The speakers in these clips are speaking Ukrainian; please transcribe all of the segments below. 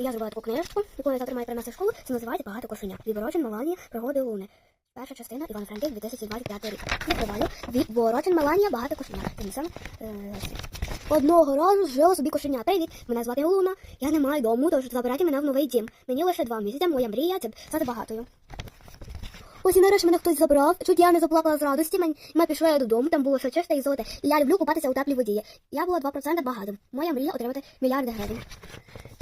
я зробила таку книжку, яку я завтра маю принести в школу. Це називається Багато кошеня. Відворочен Меланія, пригоди Луни. Перша частина Іван Франків 2025 рік. Відкриваю. Відворочен Меланія, багато кошеня. Тенісом. Е, Одного разу жило собі кошеня. Привіт, мене звати Луна. Я не маю дому, тож забирайте мене в новий дім. Мені лише два місяці, моя мрія це стати багатою. Ось і нарешті мене хтось забрав. Чуть я не заплакала з радості. Ми, ми пішли додому, там було все чисте і золоте. І я люблю купатися у теплій воді. Я була 2% багатим. Моя мрія отримати мільярди гривень.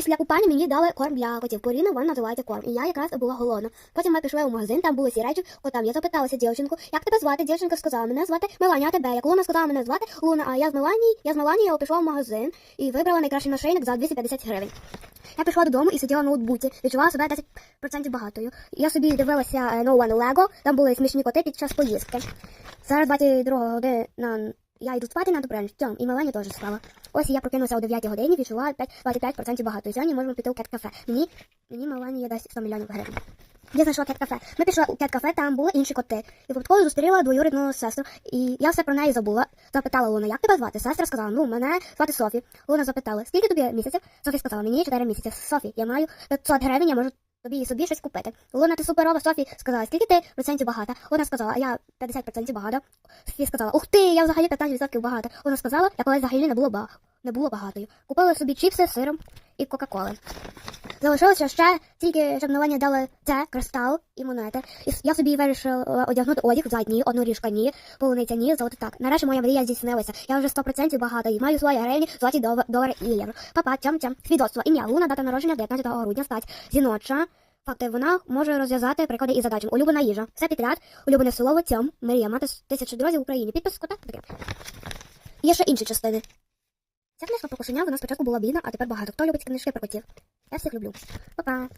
Після купання мені дали корм для котів. Поріна вона називається корм. І я якраз була голодна. Потім ми пішли у магазин, там були всі речі котам. Я запиталася дівчинку, як тебе звати? Дівчинка сказала, мене звати Меланія, а тебе. Як Луна сказала, мене звати Луна, а я з Меланії, я з Меланії, я пішла в магазин і вибрала найкращий нашийник за 250 гривень. Я пішла додому і сиділа на ноутбуці, відчувала себе 10% багатою. Я собі дивилася е, No One Lego, там були смішні коти під час поїздки. Зараз 22 година, я йду спати на добре, і Мелані теж спала. Ось я прокинулася о 9 годині, відчувала 5, 25% багато. І сьогодні можемо піти у кет-кафе. Мені, мені Мелані дасть 100 мільйонів гривень. Я знайшла кет-кафе. Ми пішли у кет-кафе, там були інші коти. І випадково зустріла двоюрідну сестру. І я все про неї забула. Запитала Луна, як тебе звати? Сестра сказала, ну, мене звати Софі. Луна запитала, скільки тобі місяців? Софі сказала, мені 4 місяці. Софі, я маю 500 гривень, я можу тобі собі щось купити. Луна, ти суперова, Софі сказала, скільки ти процентів багата? Вона сказала, я 50% багата. Софі сказала, ух ти, я взагалі 15% багата. Вона сказала, я колись взагалі не було ба... не було багатою. Купила собі чіпси з сиром і Кока-Коли. Залишилося ще тільки, щоб Мелані дали це, кристал і монети. І я собі вирішила одягнути одяг, взяти ні, одну ріжка ні, полуниця ні, золото так. Нарешті моя мрія здійснилася. Я вже 100% багата і маю свої гривні, золоті долари і євро. Папа, тям-тям. Свідоцтво, ім'я, Луна, дата народження 19 грудня, стать, жіноча. Факти, вона може розв'язати приклади і задачі. Улюблена їжа. Все підряд, улюблене слово, цьом, мрія, мати тисячу друзів в Україні. Підпис кота таке. Є ще інші частини. Ця книжка про кошеня, вона спочатку була бідна, а тепер багато. Хто любить книжки про котів? Я всіх люблю. Па-па.